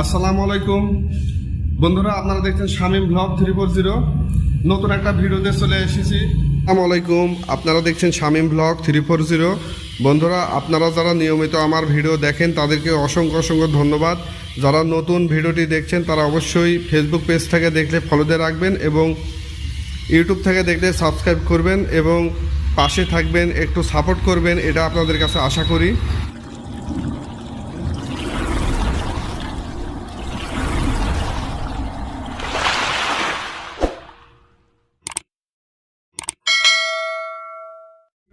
আসসালামু আলাইকুম। বন্ধুরা, আপনারা দেখছেন Shamim blog three four zero নতুন একটা ভিডিওতে চলে এসেছি। আসসালামু আলাইকুম। আপনারা দেখছেন Shamim blog three four zero বন্ধুরা, আপনারা যারা নিয়মিত আমার ভিডিও দেখেন, তাদেরকে অসংখ্য অসংখ্য ধন্যবাদ। যারা নতুন ভিডিওটি দেখছেন, তারা অবশ্যই ফেসবুক পেজ থেকে দেখলে ফলো দিয়ে রাখবেন এবং ইউটিউব থেকে দেখলে সাবস্ক্রাইব করবেন এবং পাশে থাকবেন, একটু সাপোর্ট করবেন, এটা আপনাদের কাছে আশা করি।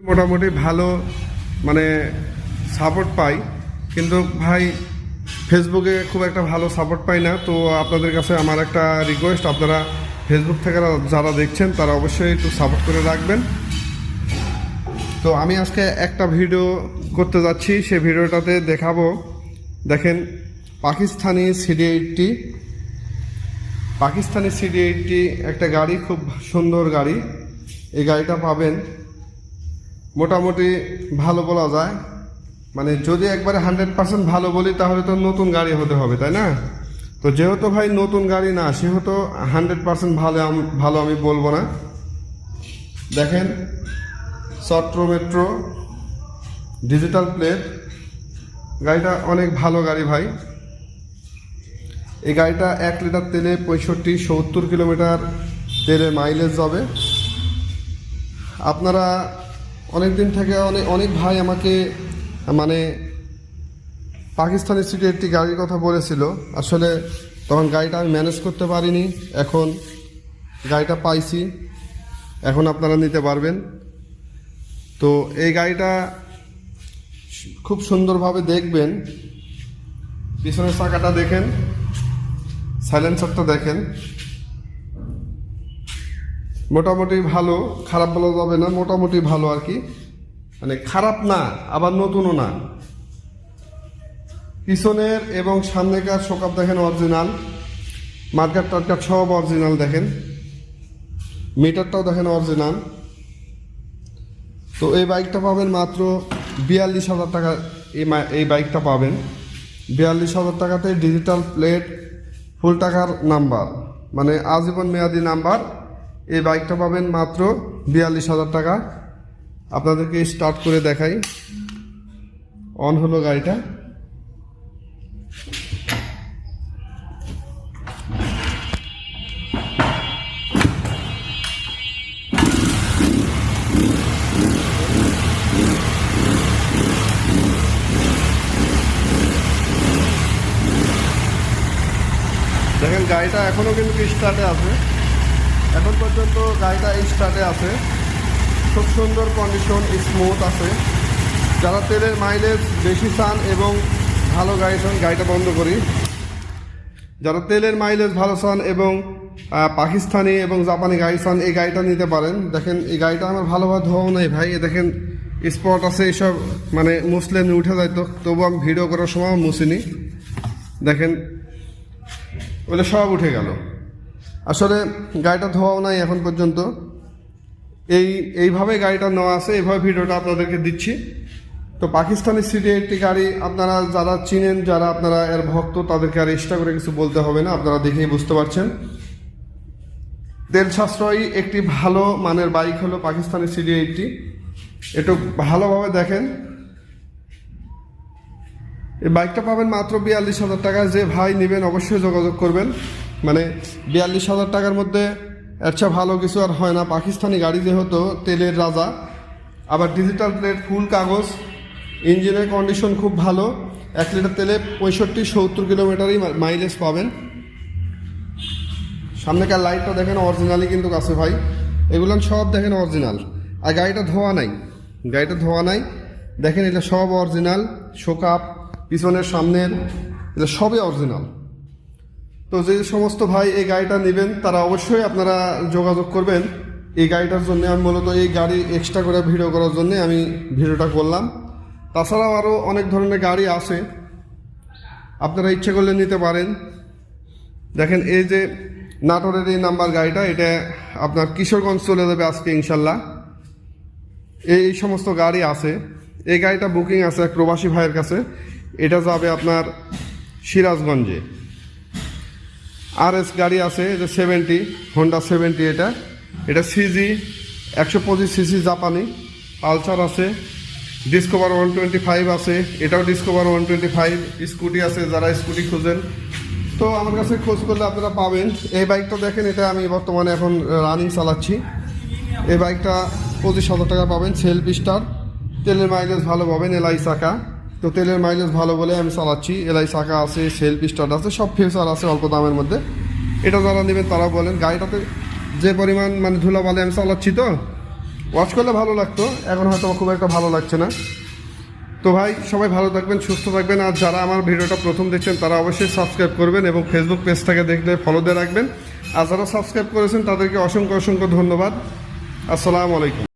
মোটামুটি ভালো মানে সাপোর্ট পাই। কিন্তু ভাই ফেসবুকে খুব একটা ভালো সাপোর্ট পাই না। তো আপনাদের কাছে আমার একটা রিকোয়েস্ট আপনারা ফেসবুক থেকে যারা দেখছেন, তারা অবশ্যই একটু সাপোর্ট করে রাখবেন। তো আমি আজকে একটা ভিডিও করতে যাচ্ছি। সেই ভিডিওটাতে দেখাবো। দেখেন, Pakistani CD eighty Pakistani CD eighty একটা গাড়ি, খুব সুন্দর গাড়ি। এই গাড়িটা পাবেন মোটামুটি ভালো বলা যায়। মানে যদি একবারে হান্ড্রেড পার্সেন্ট ভালো বলি, তাহলে তো নতুন গাড়ি হতে হবে, তাই না? তো যেহেতু ভাই নতুন গাড়ি না, সেহেতু হান্ড্রেড পার্সেন্ট ভালো ভালো আমি বলব না। দেখেন চট্র মেট্রো, ডিজিটাল প্লেট, গাড়িটা অনেক ভালো গাড়ি ভাই। এই গাড়িটা এক লিটার তেলে পঁয়ষট্টি, সত্তর কিলোমিটার তেলে মাইলেজ যাবে। আপনারা অনেক দিন থেকে অনেক অনেক ভাই আমাকে মানে পাকিস্তানি সিটি একটি গাড়ির কথা বলেছিল। আসলে তখন গাড়িটা আমি ম্যানেজ করতে পারিনি। এখন গাড়িটা পাইছি। এখন আপনারা নিতে পারবেন। তো এই গাড়িটা খুব সুন্দরভাবে দেখবেন। পিছনের চাকাটা দেখেন। সাইলেন্সারটা দেখেন। মোটামুটি ভালো, খারাপ বলা যাবে না, মোটামুটি ভালো আর কি। মানে খারাপ না, আবার নতুনও না। পিছনের এবং সামনেকার শোকাপ দেখেন অরিজিনাল মার্কেট টার্কেট সব অরিজিনাল দেখেন। মিটারটাও দেখেন অরিজিনাল তো এই বাইকটা পাবেন মাত্র বিয়াল্লিশ হাজার টাকা এই এই বাইকটা পাবেন। বিয়াল্লিশ হাজার টাকাতে ডিজিটাল প্লেট ফুল টাকার নাম্বার মানে আজীবন মেয়াদি নাম্বার এই বাইকটা পাবেন মাত্র বিয়াল্লিশ হাজার টাকা। আপনাদেরকে স্টার্ট করে দেখাই। অন হলো গাড়িটা। দেখেন, গাড়িটা এখনও কিন্তু স্টার্টে আছে। এখন পর্যন্ত গাড়িটা স্টার্টে আছে। খুব সুন্দর কন্ডিশন স্মুথ আছে। যারা তেলের মাইলেজ বেশি চান এবং ভালো গাড়ি চান, গাড়িটা বন্ধ করি। যারা তেলের মাইলেজ ভালো চান এবং পাকিস্তানি এবং জাপানি গাড়ি চান, এই গাড়িটা নিতে পারেন। দেখেন, এই গাড়িটা আমার ভালোভাবে ধোয়াও নেই ভাই। এ দেখেন স্পট আছে এইসব মানে মুসলিম উঠে যায় তো। তবু আমি ভিডিও করার সময় মুছিনি। দেখেন, ওগুলো সব উঠে গেল। আসলে গাড়িটা ধোয়াও নাই এখন পর্যন্ত। এই, এইভাবে গাড়িটা নেওয়া আছে, এইভাবে ভিডিওটা আপনাদেরকে দিচ্ছি। তো পাকিস্তানি সিটি একটি গাড়ি আপনারা যারা চিনেন, যারা আপনারা এর ভক্ত, তাদেরকে আর এক্সট্রা করে কিছু বলতে হবে না, আপনারা দেখেই বুঝতে পারছেন। তেল সাশ্রয়ী একটি ভালো মানের বাইক হলো পাকিস্তানি সিডি এইটটি। একটু ভালোভাবে দেখেন। এই বাইকটা পাবেন মাত্র বিয়াল্লিশ হাজার টাকা যে ভাই নেবেন, অবশ্যই যোগাযোগ করবেন। মানে বিয়াল্লিশ হাজার টাকার মধ্যে আচ্ছা ভালো কিছু আর হয় না। পাকিস্তানি গাড়ি যেহেতু তেলের রাজা, আবার ডিজিটাল প্লেট ফুল কাগজ ইঞ্জিনের কন্ডিশন খুব ভালো। এক লিটার তেলে পঁয়ষট্টি, সত্তর কিলোমিটারই মাইলেজ পাবেন। সামনেকার লাইটটা দেখেন অরিজিনালই কিন্তু কাছে ভাই। এগুলো সব দেখেন অরিজিনাল আর গাড়িটা ধোয়া নাই। গাড়িটা ধোয়া নাই। দেখেন এটা সব অরিজিনাল শোকাপ পিছনের, সামনের, এটা সবই অরিজিনাল তো যে সমস্ত ভাই এই গাড়িটা নেবেন, তারা অবশ্যই আপনারা যোগাযোগ করবেন। এই গাড়িটার জন্য আমি মূলত এই গাড়ি এক্সট্রা করে ভিডিও করার জন্য আমি ভিডিওটা করলাম। তাছাড়াও আরও অনেক ধরনের গাড়ি আছে। আপনারা ইচ্ছে করলে নিতে পারেন। দেখেন, এই যে নাটোরের এই নাম্বার গাড়িটা, এটা আপনার কিশোরগঞ্জ চলে যাবে আজকে, ইনশাল্লাহ। এই সমস্ত গাড়ি আছে। এই গাড়িটা বুকিং আছে এক প্রবাসী ভাইয়ের কাছে। এটা যাবে আপনার সিরাজগঞ্জে। আর এস গাড়ি আছে যে সেভেন্টি হোন্ডা সেভেন্টি এটা। এটা সিজি একশো পঁচিশ সিসি জাপানি। পালসার আছে ডিসকভার ওয়ান টোয়েন্টি ফাইভ আছে, এটাও Discover one twenty five scooty আছে, যারা স্কুটি খুঁজেন। তো আমার কাছে খোঁজ করলে আপনারা পাবেন। এই বাইকটা দেখেন, এটা আমি বর্তমানে এখন রানিং চালাচ্ছি। এই বাইকটা পঁচিশ হাজার টাকা পাবেন সেলফ স্টার তেলের মাইলেজ ভালো পাবেন, এলআই চাকা। তো তেলের মাইলেজ ভালো বলে আমি চালাচ্ছি। এলআই চাকা আছে সেলফ স্টার আছে, সব ফিউচার আছে অল্প দামের মধ্যে। এটা যারা নেবেন তারা বলেন, গাড়িটাতে যে পরিমাণ মানে ধুলাবালি আমি চালাচ্ছি তো ওয়াশ করলে ভালো লাগতো। এখন হয়তো খুব একটা ভালো লাগছে না। তো ভাই, সবাই ভালো থাকবেন, সুস্থ থাকবেন। আর যারা আমার ভিডিওটা প্রথম দেখছেন, তারা অবশ্যই সাবস্ক্রাইব করবেন এবং ফেসবুক পেজটাকে দেখলে ফলো দিয়ে রাখবেন। আর যারা সাবস্ক্রাইব করেছেন, তাদেরকে অসংখ্য অসংখ্য ধন্যবাদ। আসসালামু আলাইকুম।